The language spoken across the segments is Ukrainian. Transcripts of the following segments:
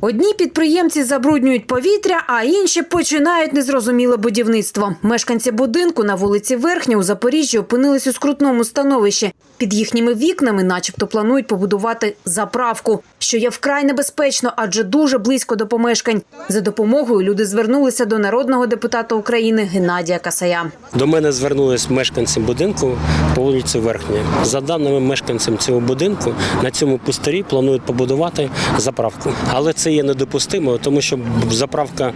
Одні підприємці забруднюють повітря, а інші починають незрозуміле будівництво. Мешканці будинку на вулиці Верхня у Запоріжжі опинились у скрутному становищі. Під їхніми вікнами, начебто, планують побудувати заправку, що є вкрай небезпечно, адже дуже близько до помешкань. За допомогою люди звернулися до народного депутата України Геннадія Касая. До мене звернулись мешканці будинку по вулиці Верхня. За даними мешканцям цього будинку, на цьому пустирі планують побудувати заправку. Але це є недопустимо, тому що заправка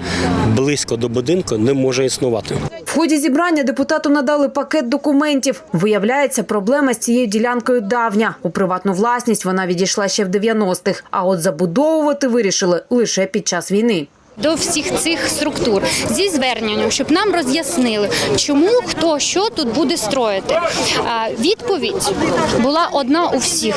близько до будинку не може існувати. В ході зібрання депутату надали пакет документів. Виявляється, проблема з цією ділянкою давня. У приватну власність вона відійшла ще в 90-х, а от забудовувати вирішили лише під час війни. До всіх цих структур зі зверненням, щоб нам роз'яснили, чому хто що тут буде строїти. Відповідь була одна у всіх: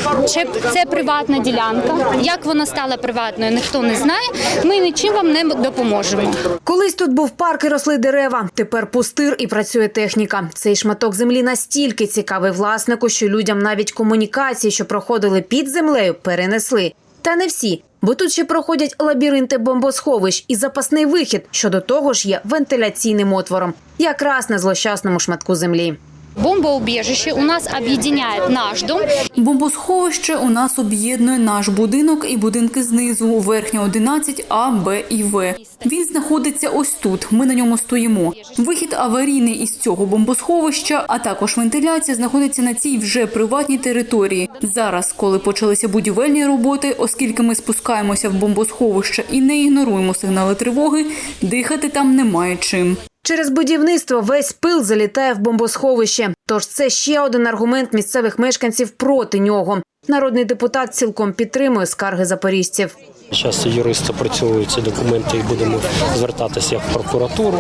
це приватна ділянка. Як вона стала приватною, ніхто не знає. Ми нічим вам не допоможемо. Колись тут був парк і росли дерева. Тепер пустир і працює техніка. Цей шматок землі настільки цікавий власнику, що людям навіть комунікації, що проходили під землею, перенесли. Та не всі, бо тут ще проходять лабіринти бомбосховищ і запасний вихід, що до того ж є вентиляційним отвором, якраз на злощасному шматку землі. Бомбоубіжище у нас об'єднає наш дом Бомбосховище у нас об'єднує наш будинок і будинки знизу, верхня 11, А, Б і В. Він знаходиться ось тут. Ми на ньому стоїмо. Вихід аварійний із цього бомбосховища, а також вентиляція знаходиться на цій вже приватній території. Зараз, коли почалися будівельні роботи, оскільки ми спускаємося в бомбосховище і не ігноруємо сигнали тривоги, дихати там немає чим. Через будівництво весь пил залітає в бомбосховище. Тож це ще один аргумент місцевих мешканців проти нього. Народний депутат цілком підтримує скарги запоріжців. Зараз юристи опрацьовують ці документи і будемо звертатися в прокуратуру.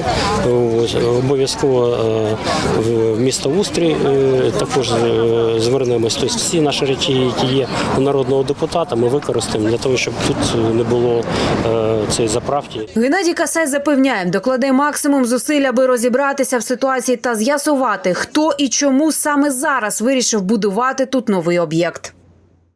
Обов'язково е, в місто Устрі е, також е, звернемось. Тобто всі наші речі, які є у народного депутата, ми використаємо для того, щоб тут не було цієї заправки. Геннадій Касай запевняє, докладе максимум зусиль, аби розібратися в ситуації та з'ясувати, хто і чому саме зараз вирішив будувати тут новий об'єкт.